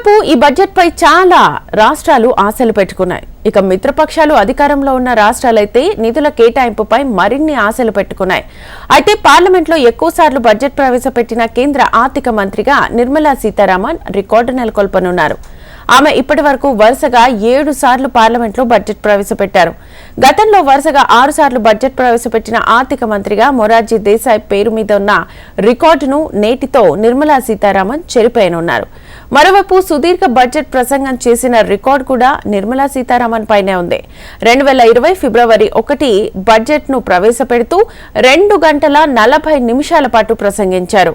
మరోవైపు ఈ బడ్జెట్ పై చాలా రాష్ట్రాలు ఆశలు పెట్టుకున్నాయి. ఇక మిత్రపక్షాలు అధికారంలో ఉన్న రాష్ట్రాలైతే నిధుల కేటాయింపుపై మరిన్ని ఆశలు పెట్టుకున్నాయి. అయితే పార్లమెంట్లో ఎక్కువసార్లు బడ్జెట్ ప్రవేశపెట్టిన కేంద్ర ఆర్థిక మంత్రిగా నిర్మలా సీతారామన్ రికార్డు నెలకొల్పనున్నారు. ఆమె ఇప్పటి వరకు వరుసగా ఏడు సార్లు పార్లమెంట్లో బడ్జెట్ ప్రవేశపెట్టారు. గతంలో వరుసగా ఆరు సార్లు బడ్జెట్ ప్రవేశపెట్టిన ఆర్థిక మంత్రిగా మొరార్జీ దేశాయ్ పేరు మీద ఉన్న రికార్డును నేటితో నిర్మలా సీతారామన్ చెరిపోయనున్నారు. మరోవైపు సుదీర్ఘ బడ్జెట్ ప్రసంగం చేసిన రికార్డు కూడా నిర్మలా సీతారామన్ పైనే ఉంది. రెండు వేల ఇరవై ఫిబ్రవరి ఒకటి బడ్జెట్ను ప్రవేశపెడుతూ రెండు గంటల నలభై నిమిషాల పాటు ప్రసంగించారు.